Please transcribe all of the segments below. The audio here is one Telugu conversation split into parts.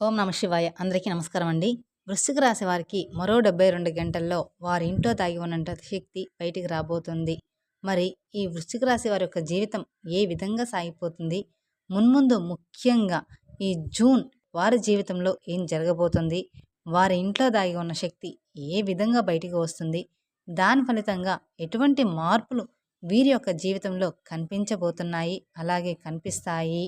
ఓం నమ శివాయ. అందరికీ నమస్కారం అండి. వృశ్చిక రాశి వారికి మరో డెబ్బై రెండు గంటల్లో వారి ఇంట్లో దాగి ఉన్నంత శక్తి బయటికి రాబోతుంది. మరి ఈ వృశ్చిక రాశి వారి యొక్క జీవితం ఏ విధంగా సాగిపోతుంది? మున్ముందు ముఖ్యంగా ఈ జూన్ వారి జీవితంలో ఏం జరగబోతుంది? వారి ఇంట్లో దాగి ఉన్న శక్తి ఏ విధంగా బయటికి వస్తుంది? దాని ఫలితంగా ఎటువంటి మార్పులు వీరి యొక్క జీవితంలో కనిపించబోతున్నాయి? అలాగే కనిపిస్తాయి?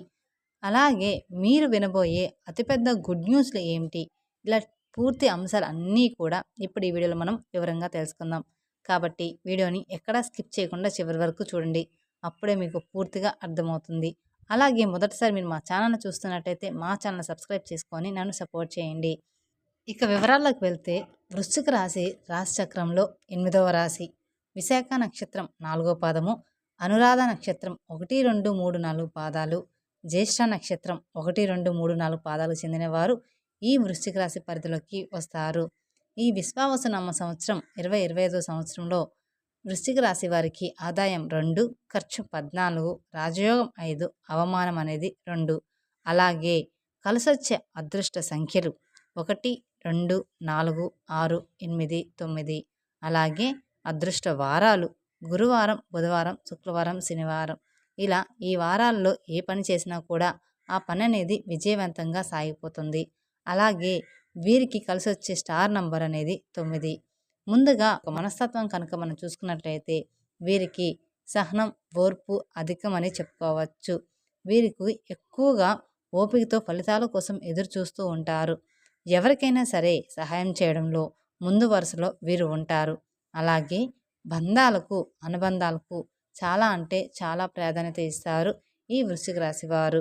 అలాగే మీరు వినబోయే అతిపెద్ద గుడ్ న్యూస్లు ఏమిటి? ఇలా పూర్తి అంశాలు అన్నీ కూడా ఇప్పుడు ఈ వీడియోలో మనం వివరంగా తెలుసుకుందాం. కాబట్టి వీడియోని ఎక్కడా స్కిప్ చేయకుండా చివరి వరకు చూడండి. అప్పుడే మీకు పూర్తిగా అర్థమవుతుంది. అలాగే మొదటిసారి మీరు మా ఛానల్ని చూస్తున్నట్టయితే మా ఛానల్ సబ్స్క్రైబ్ చేసుకొని నన్ను సపోర్ట్ చేయండి. ఇక వివరాల్లోకి వెళ్తే వృశ్చిక రాశి రాశి చక్రంలో ఎనిమిదవ రాశి. విశాఖ నక్షత్రం నాలుగో పాదము అనురాధ నక్షత్రం ఒకటి రెండు మూడు నాలుగు పాదాలు. జ్యేష్ఠ నక్షత్రం ఒకటి రెండు మూడు నాలుగు పాదాలకు చెందినవారు ఈ వృశ్చిక రాశి పరిధిలోకి వస్తారు. ఈ విశ్వావసనామ సంవత్సరం ఇరవై ఇరవై ఐదో సంవత్సరంలో వృశ్చిక రాశి వారికి ఆదాయం రెండు ఖర్చు పద్నాలుగు రాజయోగం ఐదు అవమానం అనేది రెండు. అలాగే కలిసొచ్చే అదృష్ట సంఖ్యలు ఒకటి రెండు నాలుగు ఆరు ఎనిమిది తొమ్మిది. అలాగే అదృష్ట వారాలు గురువారం బుధవారం శుక్రవారం శనివారం ఇలా ఈ వారాల్లో ఏ పని చేసినా కూడా ఆ పని అనేది విజయవంతంగా సాగిపోతుంది. అలాగే వీరికి కలిసి వచ్చే స్టార్ నంబర్ అనేది తొమ్మిది. ముందుగా ఒక మనస్తత్వం కనుక మనం చూసుకున్నట్లయితే వీరికి సహనం ఓర్పు అధికమని చెప్పుకోవచ్చు. వీరికి ఎక్కువగా ఓపికతో ఫలితాల కోసం ఎదురు చూస్తూ ఉంటారు. ఎవరికైనా సరే సహాయం చేయడంలో ముందు వరుసలో వీరు ఉంటారు. అలాగే బంధాలకు అనుబంధాలకు చాలా అంటే చాలా ప్రాధాన్యత ఇస్తారు ఈ వృశ్చిక రాశి వారు.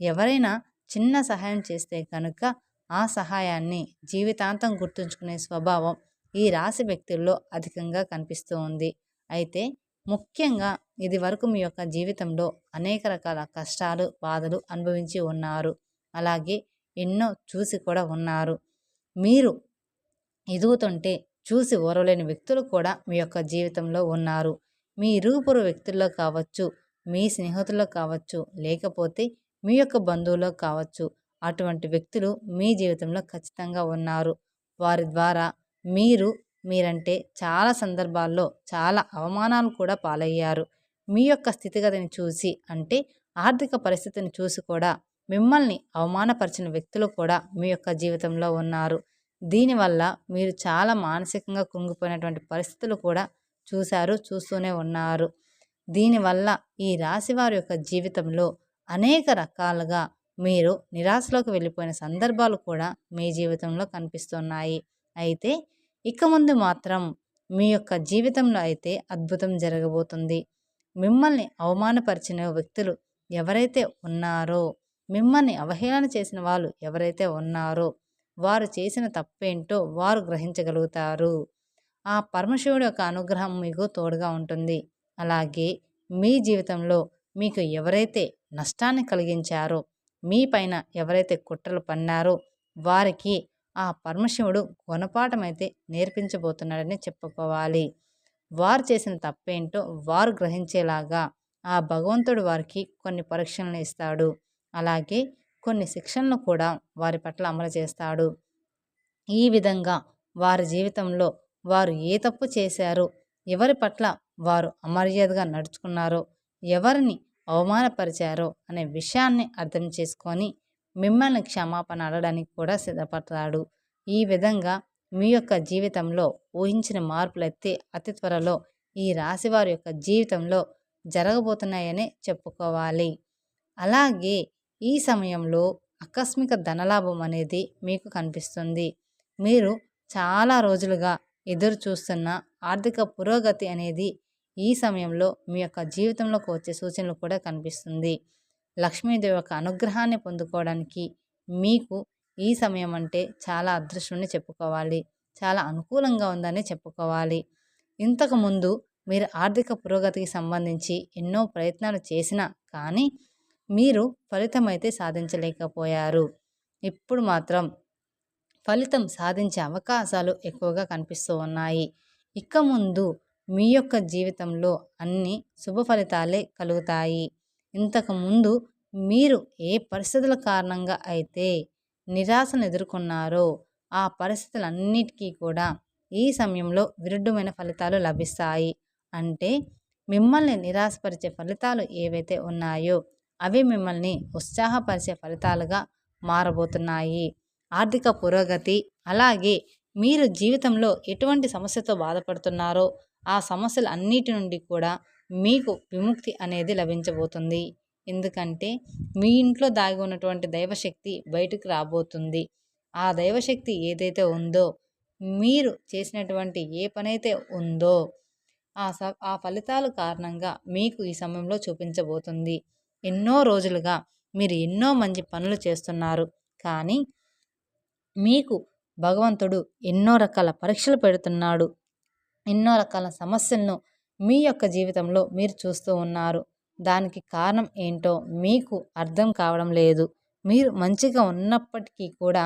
ఎవరైనా చిన్న సహాయం చేస్తే కనుక ఆ సహాయాన్ని జీవితాంతం గుర్తుంచుకునే స్వభావం ఈ రాశి వ్యక్తుల్లో అధికంగా కనిపిస్తూ ఉంది. అయితే ముఖ్యంగా ఇది వరకు మీ యొక్క జీవితంలో అనేక రకాల కష్టాలు బాధలు అనుభవించి ఉన్నారు. అలాగే ఎన్నో చూసి కూడా ఉన్నారు. మీరు ఎదుగుతుంటే చూసి ఓరలేని వ్యక్తులు కూడా మీ యొక్క జీవితంలో ఉన్నారు. మీ ఇరుగుపొరు వ్యక్తుల్లో కావచ్చు మీ స్నేహితుల్లో కావచ్చు లేకపోతే మీ యొక్క బంధువులో కావచ్చు అటువంటి వ్యక్తులు మీ జీవితంలో ఖచ్చితంగా ఉన్నారు. వారి ద్వారా మీరు మీరంటే చాలా సందర్భాల్లో చాలా అవమానాలు కూడా పాలయ్యారు. మీ యొక్క స్థితిగతిని చూసి అంటే ఆర్థిక పరిస్థితిని చూసి కూడా మిమ్మల్ని అవమానపరిచిన వ్యక్తులు కూడా మీ యొక్క జీవితంలో ఉన్నారు. దీనివల్ల మీరు చాలా మానసికంగా కుంగిపోయినటువంటి పరిస్థితులు కూడా చూశారు చూస్తూనే ఉన్నారు. దీనివల్ల ఈ రాశివారి యొక్క జీవితంలో అనేక రకాలుగా మీరు నిరాశలోకి వెళ్ళిపోయిన సందర్భాలు కూడా మీ జీవితంలో కనిపిస్తున్నాయి. అయితే ఇక ముందు మాత్రం మీ యొక్క జీవితంలో అయితే అద్భుతం జరగబోతుంది. మిమ్మల్ని అవమానపరిచిన వ్యక్తులు ఎవరైతే ఉన్నారో మిమ్మల్ని అవహేళన చేసిన వాళ్ళు ఎవరైతే ఉన్నారో వారు చేసిన తప్పేంటో వారు గ్రహించగలుగుతారు. ఆ పరమశివుడి యొక్క అనుగ్రహం మీకు తోడుగా ఉంటుంది. అలాగే మీ జీవితంలో మీకు ఎవరైతే నష్టాన్ని కలిగించారో మీ పైన ఎవరైతే కుట్రలు పన్నారో వారికి ఆ పరమశివుడు గుణపాఠం అయితే నేర్పించబోతున్నాడని చెప్పుకోవాలి. వారు చేసిన తప్పేంటో వారు గ్రహించేలాగా ఆ భగవంతుడు వారికి కొన్ని పరీక్షలను ఇస్తాడు. అలాగే కొన్ని శిక్షణలు కూడా వారి పట్ల అమలు చేస్తాడు. ఈ విధంగా వారి జీవితంలో వారు ఏ తప్పు చేశారో ఎవరి పట్ల వారు అమర్యాదగా నడుచుకున్నారో ఎవరిని అవమానపరిచారో అనే విషయాన్ని అర్థం చేసుకొని మిమ్మల్ని క్షమాపణ అడడానికి కూడా సిద్ధపడతాడు. ఈ విధంగా మీ యొక్క జీవితంలో ఊహించిన మార్పులైతే అతి త్వరలో ఈ రాశివారి యొక్క జీవితంలో జరగబోతున్నాయని చెప్పుకోవాలి. అలాగే ఈ సమయంలో ఆకస్మిక ధనలాభం అనేది మీకు కనిపిస్తుంది. మీరు చాలా రోజులుగా ఎదురు చూస్తున్న ఆర్థిక పురోగతి అనేది ఈ సమయంలో మీ యొక్క జీవితంలోకి వచ్చే సూచనలు కూడా కనిపిస్తుంది. లక్ష్మీదేవి యొక్క అనుగ్రహాన్ని పొందుకోవడానికి మీకు ఈ సమయం అంటే చాలా అదృష్టమని చెప్పుకోవాలి. చాలా అనుకూలంగా ఉందని చెప్పుకోవాలి. ఇంతకుముందు మీరు ఆర్థిక పురోగతికి సంబంధించి ఎన్నో ప్రయత్నాలు చేసినా కానీ మీరు ఫలితం అయితే సాధించలేకపోయారు. ఇప్పుడు మాత్రం ఫలితం సాధించే అవకాశాలు ఎక్కువగా కనిపిస్తూ ఉన్నాయి. ఇక ముందు మీ యొక్క జీవితంలో అన్ని శుభ ఫలితాలే కలుగుతాయి. ఇంతకుముందు మీరు ఏ పరిస్థితుల కారణంగా అయితే నిరాశను ఎదుర్కొన్నారో ఆ పరిస్థితులన్నిటికీ కూడా ఈ సమయంలో విరుద్ధమైన ఫలితాలు లభిస్తాయి. అంటే మిమ్మల్ని నిరాశపరిచే ఫలితాలు ఏవైతే ఉన్నాయో అవి మిమ్మల్ని ఉత్సాహపరిచే ఫలితాలుగా మారబోతున్నాయి. ఆర్థిక పురోగతి అలాగే మీరు జీవితంలో ఎటువంటి సమస్యతో బాధపడుతున్నారో ఆ సమస్యలు అన్నిటి నుండి కూడా మీకు విముక్తి అనేది లభించబోతుంది. ఎందుకంటే మీ ఇంట్లో దాగి ఉన్నటువంటి దైవశక్తి బయటకు రాబోతుంది. ఆ దైవశక్తి ఏదైతే ఉందో మీరు చేసినటువంటి ఏ పనైతే ఉందో ఆ స ఆ ఫలితాలు కారణంగా మీకు ఈ సమయంలో చూపించబోతుంది. ఎన్నో రోజులుగా మీరు ఎన్నో మంచి పనులు చేస్తున్నారు. కానీ మీకు భగవంతుడు ఎన్నో రకాల పరీక్షలు పెడుతున్నాడు. ఎన్నో రకాల సమస్యలను మీ యొక్క జీవితంలో మీరు చూస్తూ ఉన్నారు. దానికి కారణం ఏంటో మీకు అర్థం కావడం లేదు. మీరు మంచిగా ఉన్నప్పటికీ కూడా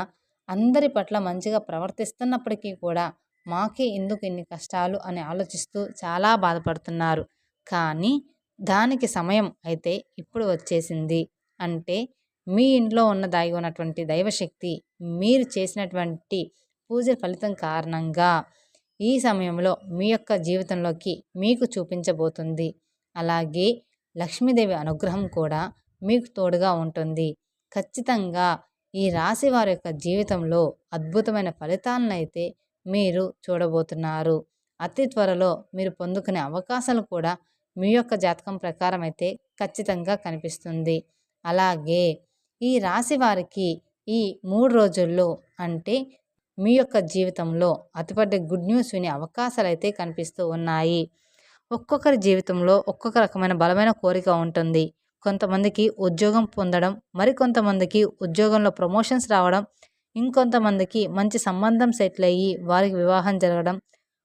అందరి పట్ల మంచిగా ప్రవర్తిస్తున్నప్పటికీ కూడా మాకే ఎందుకు ఇన్ని కష్టాలు అని ఆలోచిస్తూ చాలా బాధపడుతున్నారు. కానీ దానికి సమయం అయితే ఇప్పుడు వచ్చేసింది. అంటే మీ ఇంట్లో ఉన్న దాగి ఉన్నటువంటి దైవశక్తి మీరు చేసినటువంటి పూజ ఫలితం కారణంగా ఈ సమయంలో మీ యొక్క జీవితంలోకి మీకు చూపించబోతుంది. అలాగే లక్ష్మీదేవి అనుగ్రహం కూడా మీకు తోడుగా ఉంటుంది. ఖచ్చితంగా ఈ రాశి వారి యొక్క జీవితంలో అద్భుతమైన ఫలితాలను అయితే మీరు చూడబోతున్నారు. అతి త్వరలో మీరు పొందుకునే అవకాశాలు కూడా మీ యొక్క జాతకం ప్రకారం అయితే ఖచ్చితంగా కనిపిస్తుంది. అలాగే ఈ రాశి వారికి ఈ మూడు రోజుల్లో అంటే మీ యొక్క జీవితంలో అతిపెద్ద గుడ్ న్యూస్ వినే అవకాశాలు అయితే కనిపిస్తూ ఉన్నాయి. ఒక్కొక్కరి జీవితంలో ఒక్కొక్క రకమైన బలమైన కోరిక ఉంటుంది. కొంతమందికి ఉద్యోగం పొందడం మరికొంతమందికి ఉద్యోగంలో ప్రమోషన్స్ రావడం ఇంకొంతమందికి మంచి సంబంధం సెటిల్ అయ్యి వారికి వివాహం జరగడం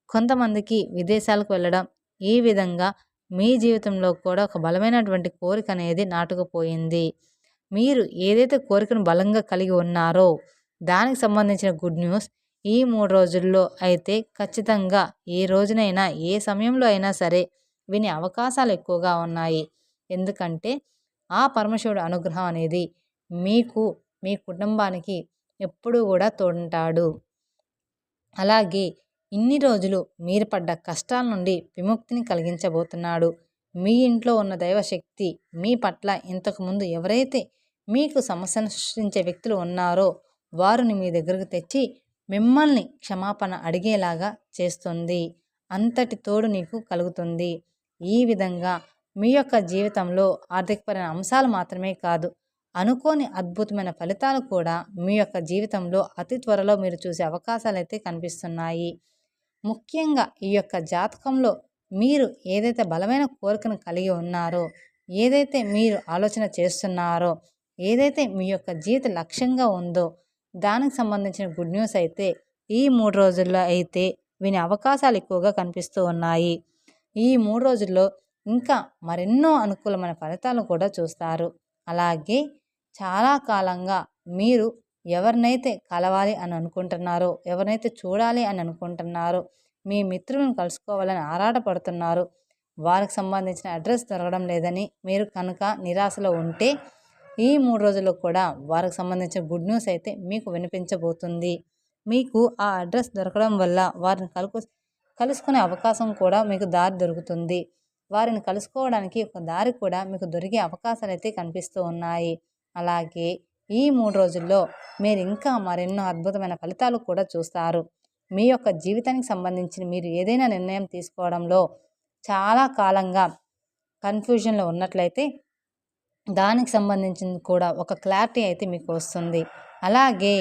కొంతమందికి విదేశాలకు వెళ్ళడం ఈ విధంగా మీ జీవితంలో కూడా ఒక బలమైనటువంటి కోరిక అనేది నాటుకుపోయింది. మీరు ఏదైతే కోరికను బలంగా కలిగి ఉన్నారో దానికి సంబంధించిన గుడ్ న్యూస్ ఈ మూడు రోజుల్లో అయితే ఖచ్చితంగా ఏ రోజునైనా ఏ సమయంలో అయినా సరే వినే అవకాశాలు ఎక్కువగా ఉన్నాయి. ఎందుకంటే ఆ పరమశివుడు అనుగ్రహం అనేది మీకు మీ కుటుంబానికి ఎప్పుడూ కూడా తోడుంటాడు. అలాగే ఇన్ని రోజులు మీరు పడ్డ కష్టాల నుండి విముక్తిని కలిగించబోతున్నాడు. మీ ఇంట్లో ఉన్న దైవశక్తి మీ పట్ల ఇంతకుముందు ఎవరైతే మీకు సమస్యను సృష్టించే వ్యక్తులు ఉన్నారో వారిని మీ దగ్గరకు తెచ్చి మిమ్మల్ని క్షమాపణ అడిగేలాగా చేస్తుంది. అంతటి తోడు నీకు కలుగుతుంది. ఈ విధంగా మీ యొక్క జీవితంలో ఆర్థికపరమైన అంశాలు మాత్రమే కాదు అనుకోని అద్భుతమైన ఫలితాలు కూడా మీ యొక్క జీవితంలో అతి త్వరలో మీరు చూసే అవకాశాలు అయితే కనిపిస్తున్నాయి. ముఖ్యంగా ఈ యొక్క జాతకంలో మీరు ఏదైతే బలమైన కోరికను కలిగి ఉన్నారో ఏదైతే మీరు ఆలోచన చేస్తున్నారో ఏదైతే మీ యొక్క జీవిత లక్ష్యంగా ఉందో దానికి సంబంధించిన గుడ్ న్యూస్ అయితే ఈ మూడు రోజుల్లో అయితే వినే అవకాశాలు ఎక్కువగా కనిపిస్తూ ఉన్నాయి. ఈ మూడు రోజుల్లో ఇంకా మరెన్నో అనుకూలమైన ఫలితాలను కూడా చూస్తారు. అలాగే చాలా కాలంగా మీరు ఎవరినైతే కలవాలి అని అనుకుంటున్నారో ఎవరినైతే చూడాలి అని అనుకుంటున్నారో మీ మిత్రులను కలుసుకోవాలని ఆరాటపడుతున్నారు. వారికి సంబంధించిన అడ్రస్ దొరకడం లేదని మీరు కనుక నిరాశలో ఉంటే ఈ మూడు రోజుల్లో కూడా వారికి సంబంధించిన గుడ్ న్యూస్ అయితే మీకు వినిపించబోతుంది. మీకు ఆ అడ్రస్ దొరకడం వల్ల వారిని కలుపు కలుసుకునే అవకాశం కూడా మీకు దారి దొరుకుతుంది. వారిని కలుసుకోవడానికి ఒక దారి కూడా మీకు దొరికే అవకాశాలు అయితే కనిపిస్తూ ఉన్నాయి. అలాగే ఈ మూడు రోజుల్లో మీరు ఇంకా మరెన్నో అద్భుతమైన ఫలితాలు కూడా చూస్తారు. మీ యొక్క జీవితానికి సంబంధించిన మీరు ఏదైనా నిర్ణయం తీసుకోవడంలో చాలా కాలంగా కన్ఫ్యూజన్లో ఉన్నట్లయితే దానికి సంబంధించింది కూడా ఒక క్లారిటీ అయితే మీకు వస్తుంది. అలాగే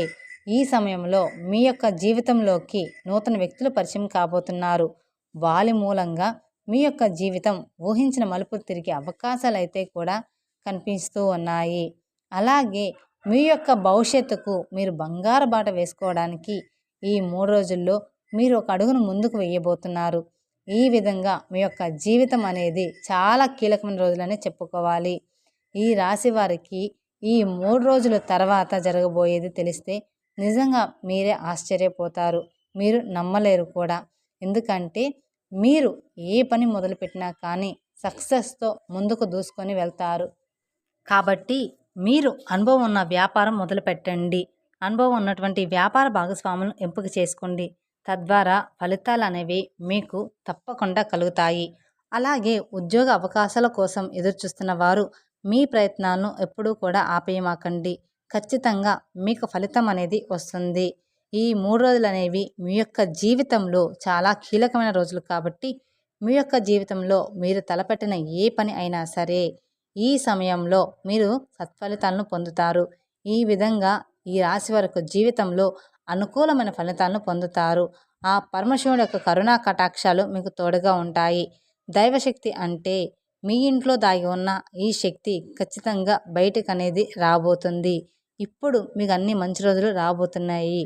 ఈ సమయంలో మీ యొక్క జీవితంలోకి నూతన వ్యక్తులు పరిచయం కాబోతున్నారు. వాళ్ళ మూలంగా మీ యొక్క జీవితం ఊహించిన మలుపులు తిరిగే అవకాశాలు అయితే కూడా కనిపిస్తూ ఉన్నాయి. అలాగే మీ యొక్క భవిష్యత్తుకు మీరు బంగారు బాట వేసుకోవడానికి ఈ మూడు రోజుల్లో మీరు ఒక అడుగును ముందుకు వేయబోతున్నారు. ఈ విధంగా మీ యొక్క జీవితం అనేది చాలా కీలకమైన రోజులనే చెప్పుకోవాలి. ఈ రాశి వారికి ఈ మూడు రోజుల తర్వాత జరగబోయేది తెలిస్తే నిజంగా మీరే ఆశ్చర్యపోతారు. మీరు నమ్మలేరు కూడా. ఎందుకంటే మీరు ఏ పని మొదలుపెట్టినా కానీ సక్సెస్తో ముందుకు దూసుకొని వెళ్తారు. కాబట్టి మీరు అనుభవం ఉన్న వ్యాపారం మొదలుపెట్టండి. అనుభవం ఉన్నటువంటి వ్యాపార భాగస్వాములను ఎంపిక చేసుకోండి. తద్వారా ఫలితాలు అనేవి మీకు తప్పకుండా కలుగుతాయి. అలాగే ఉద్యోగ అవకాశాల కోసం ఎదురుచూస్తున్న వారు మీ ప్రయత్నాలను ఎప్పుడూ కూడా ఆపేయమాకండి. ఖచ్చితంగా మీకు ఫలితం అనేది వస్తుంది. ఈ మూడు రోజులు అనేవి మీ యొక్క జీవితంలో చాలా కీలకమైన రోజులు కాబట్టి మీ యొక్క జీవితంలో మీరు తలపెట్టిన ఏ పని అయినా సరే ఈ సమయంలో మీరు సత్ఫలితాలను పొందుతారు. ఈ విధంగా ఈ రాశి వరకు జీవితంలో అనుకూలమైన ఫలితాలను పొందుతారు. ఆ పరమశివుడి యొక్క కరుణా కటాక్షాలు మీకు తోడుగా ఉంటాయి. దైవశక్తి అంటే మీ ఇంట్లో దాగి ఉన్న ఈ శక్తి ఖచ్చితంగా బయటకు అనేది రాబోతుంది. ఇప్పుడు మీకు అన్ని మంచి రోజులు రాబోతున్నాయి.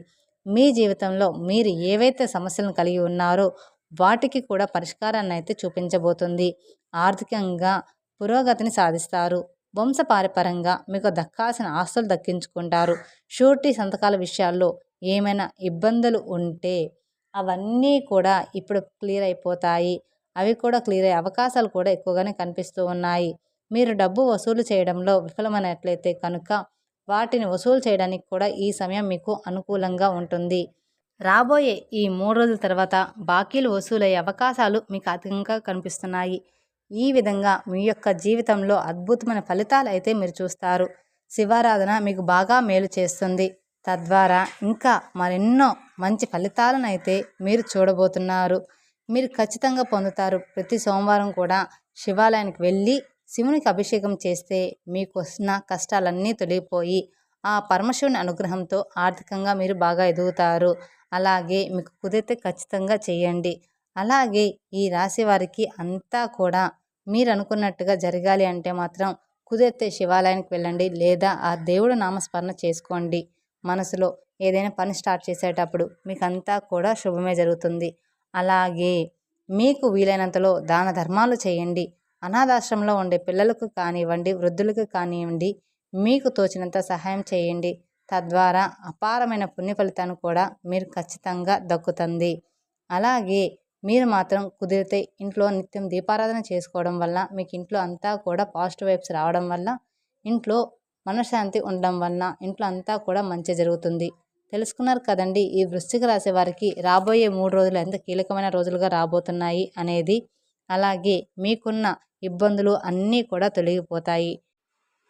మీ జీవితంలో మీరు ఏవైతే సమస్యలను కలిగి ఉన్నారో వాటికి కూడా పరిష్కారాన్ని అయితే చూపించబోతుంది. ఆర్థికంగా పురోగతిని సాధిస్తారు. వంశపారపరంగా మీకు దక్కాల్సిన ఆస్తులు దక్కించుకుంటారు. షూరిటీ సంతకాల విషయాల్లో ఏమైనా ఇబ్బందులు ఉంటే అవన్నీ కూడా ఇప్పుడు క్లియర్ అయిపోతాయి. అవి కూడా క్లియర్ అయ్యే అవకాశాలు కూడా ఎక్కువగానే కనిపిస్తూ ఉన్నాయి. మీరు డబ్బు వసూలు చేయడంలో విఫలమైనట్లయితే కనుక వాటిని వసూలు చేయడానికి కూడా ఈ సమయం మీకు అనుకూలంగా ఉంటుంది. రాబోయే ఈ మూడు రోజుల తర్వాత బాకీలు వసూలయ్యే అవకాశాలు మీకు అధికంగా కనిపిస్తున్నాయి. ఈ విధంగా మీ యొక్క జీవితంలో అద్భుతమైన ఫలితాలు అయితే మీరు చూస్తారు. శివారాధన మీకు బాగా మేలు చేస్తుంది. తద్వారా ఇంకా మరెన్నో మంచి ఫలితాలను అయితే మీరు చూడబోతున్నారు. మీరు ఖచ్చితంగా పొందుతారు. ప్రతి సోమవారం కూడా శివాలయానికి వెళ్ళి శివునికి అభిషేకం చేస్తే మీకు వస్తున్న కష్టాలన్నీ తొలగిపోయి ఆ పరమశివుని అనుగ్రహంతో ఆర్థికంగా మీరు బాగా ఎదుగుతారు. అలాగే మీకు కుదిరితే ఖచ్చితంగా చేయండి. అలాగే ఈ రాశి వారికి అంతా కూడా మీరు అనుకున్నట్టుగా జరగాలి అంటే మాత్రం కుదిరితే శివాలయానికి వెళ్ళండి. లేదా ఆ దేవుడు నామస్మరణ చేసుకోండి. మనసులో ఏదైనా పని స్టార్ట్ చేసేటప్పుడు మీకు అంతా కూడా శుభమే జరుగుతుంది. అలాగే మీకు వీలైనంతలో దాన ధర్మాలు చేయండి. అనాథాశ్రమంలో ఉండే పిల్లలకు కానివ్వండి వృద్ధులకు కానివ్వండి మీకు తోచినంత సహాయం చేయండి. తద్వారా అపారమైన పుణ్య ఫలితాన్ని కూడా మీరు ఖచ్చితంగా దక్కుతుంది. అలాగే మీరు మాత్రం కుదిరితే ఇంట్లో నిత్యం దీపారాధన చేసుకోవడం వల్ల మీకు ఇంట్లో అంతా కూడా పాజిటివ్ వైబ్స్ రావడం వల్ల ఇంట్లో మనశ్శాంతి ఉండడం వల్ల ఇంట్లో అంతా కూడా మంచి జరుగుతుంది. తెలుసుకున్నారు కదండి ఈ వృశ్చిక రాశి వారికి రాబోయే మూడు రోజులు ఎంత కీలకమైన రోజులుగా రాబోతున్నాయి అనేది. అలాగే మీకున్న ఇబ్బందులు అన్నీ కూడా తొలగిపోతాయి.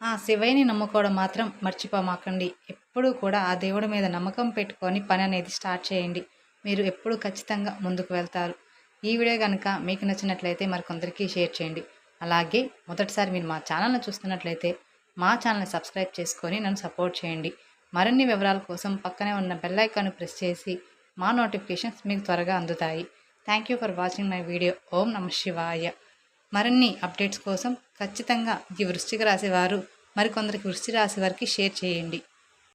ఆ శివయ్యని నమ్ముకోవడం మాత్రం మర్చిపోమాకండి. ఎప్పుడూ కూడా ఆ దేవుడి మీద నమ్మకం పెట్టుకొని పని అనేది స్టార్ట్ చేయండి. మీరు ఎప్పుడు ఖచ్చితంగా ముందుకు వెళ్తారు. ఈ వీడియో కనుక మీకు నచ్చినట్లయితే మరికొందరికి షేర్ చేయండి. అలాగే మొదటిసారి మీరు మా ఛానల్ని చూస్తున్నట్లయితే మా ఛానల్ని సబ్స్క్రైబ్ చేసుకొని నన్ను సపోర్ట్ చేయండి. మరిన్ని వివరాల కోసం పక్కనే ఉన్న బెల్ ఐకాన్ ప్రెస్ చేసి మా నోటిఫికేషన్స్ మీకు త్వరగా అందుతాయి. Thank you for watching my video ఓం నమ శివాయ. మరిన్ని అప్డేట్స్ కోసం ఖచ్చితంగా ఈ వృశ్చిక రాశి వారు మరికొందరికి వృష్టి రాశి వారికి షేర్ చేయండి.